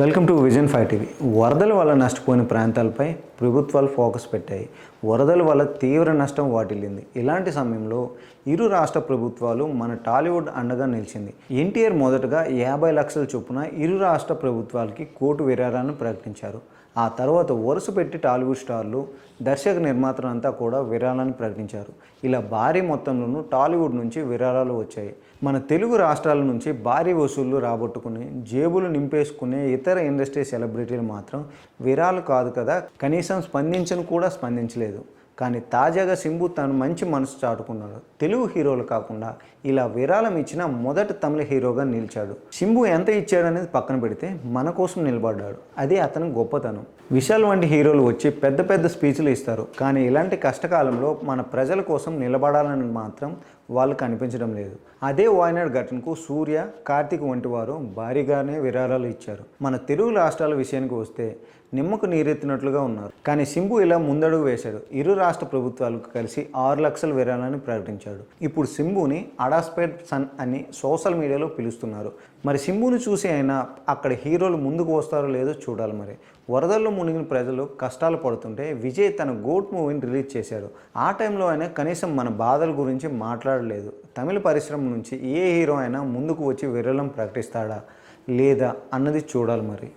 Welcome to Vision Five TV. వరదల వల్ల నష్టపోయిన ప్రాంతాలపై ప్రభుత్వాలు ఫోకస్ పెట్టాయి. వరదల వల్ల తీవ్ర నష్టం వాటిల్లింది. ఇలాంటి సమయంలో ఇరు రాష్ట్ర ప్రభుత్వాలు మన టాలీవుడ్ అండగా నిలిచింది. ఎన్టీఆర్ మొదటగా యాభై లక్షల చొప్పున ఇరు రాష్ట్ర ప్రభుత్వాలకి కోటు విరాళాలను ప్రకటించారు. ఆ తర్వాత వరుస పెట్టి టాలీవుడ్ స్టార్లు దర్శక నిర్మాతలంతా కూడా విరాళాన్ని ప్రకటించారు. ఇలా భారీ మొత్తంలోనూ టాలీవుడ్ నుంచి విరాళాలు వచ్చాయి. మన తెలుగు రాష్ట్రాల నుంచి భారీ వసూళ్ళు రాబట్టుకుని జేబులు నింపేసుకునే ఇతర ఇండస్ట్రీ సెలబ్రిటీలు మాత్రం విరాలు కాదు కదా కనీసం స్పందించను కూడా స్పందించలేదు. కానీ తాజాగా సింబు తను మంచి మనసు చాటుకున్నాడు. తెలుగు హీరోలు కాకుండా ఇలా విరాళం ఇచ్చిన మొదటి తమిళ హీరోగా నిలిచాడు. సింబు ఎంత ఇచ్చాడనేది పక్కన పెడితే మన కోసం నిలబడ్డాడు. అదే అతని గొప్పతనం. విశాల్ వంటి హీరోలు వచ్చి పెద్ద పెద్ద స్పీచ్లు ఇస్తారు. కానీ ఇలాంటి కష్టకాలంలో మన ప్రజల కోసం నిలబడాలని మాత్రం వాళ్ళు కనిపించడం లేదు. అదే వాయనాడ్ ఘటనకు సూర్య కార్తీక్ వంటి వారు భారీగానే విరాళాలు ఇచ్చారు. మన తెలుగు రాష్ట్రాల విషయానికి వస్తే నిమ్మకు నీరెత్తినట్లుగా ఉన్నారు. కానీ సింబు ఇలా ముందడుగు వేశాడు. ఇరు రాష్ట్ర ప్రభుత్వాలకు కలిసి ఆరు లక్షల విరాళాన్ని ప్రకటించాడు. ఇప్పుడు సింబుని అడాస్పేట్ సన్ అని సోషల్ మీడియాలో పిలుస్తున్నారు. మరి సింబుని చూసి అయినా అక్కడ హీరోలు ముందుకు వస్తారో లేదో చూడాలి మరి. వరదల్లో మునిగిన ప్రజలు కష్టాలు పడుతుంటే విజయ్ తన గోట్ మూవీని రిలీజ్ చేశాడు. ఆ టైంలో అయినా కనీసం మన బాధల గురించి మాట్లాడలేదు. తమిళ పరిశ్రమ నుంచి ఏ హీరో అయినా ముందుకు వచ్చి విరళం ప్రకటిస్తాడా లేదా అన్నది చూడాలి మరి.